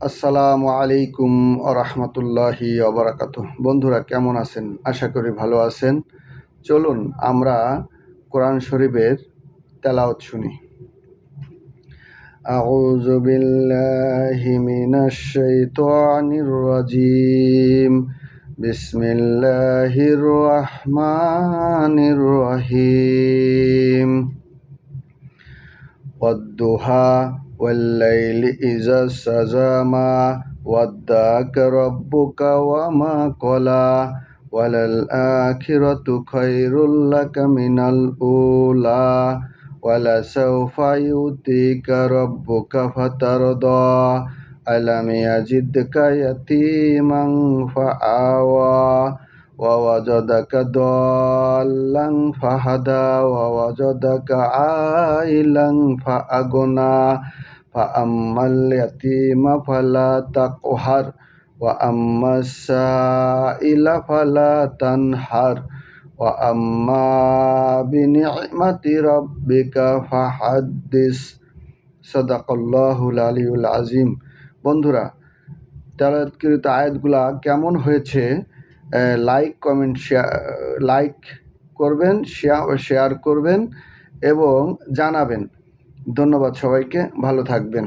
আসসালামু আলাইকুম রহমতুল্লাহি অবরাকাত বন্ধুরা কেমন আছেন আশা করি ভালো আছেন চলুন আমরা কোরআন শরীফের তেলাওয়াত শুনি أعوذ بالله من الشيطان الرجيم بسم الله الرحمن الرحيم والضحى والليل إذا سجى ما ودعك ربك وما قلى وللآخرة خير لك من الأولى ولسوف يؤتيك ربك فترضى ألم يجدك يتيما فآوى ووجدك ضالا فهدى ووجدك عائلا فأغنى فأما اليتيم فلا تقهر وأما السائل فلا تنحر وأما بنعمة ربك فحدث صدق الله العلي العظيم বন্ধুরা তেলাওয়াতকৃত আয়াতগুলা কেমন হয়েছে লাইক কমেন্ট শেয়ার লাইক করবেন শেয়ার করবেন এবং জানাবেন। ধন্যবাদ সবাইকে ভালো থাকবেন।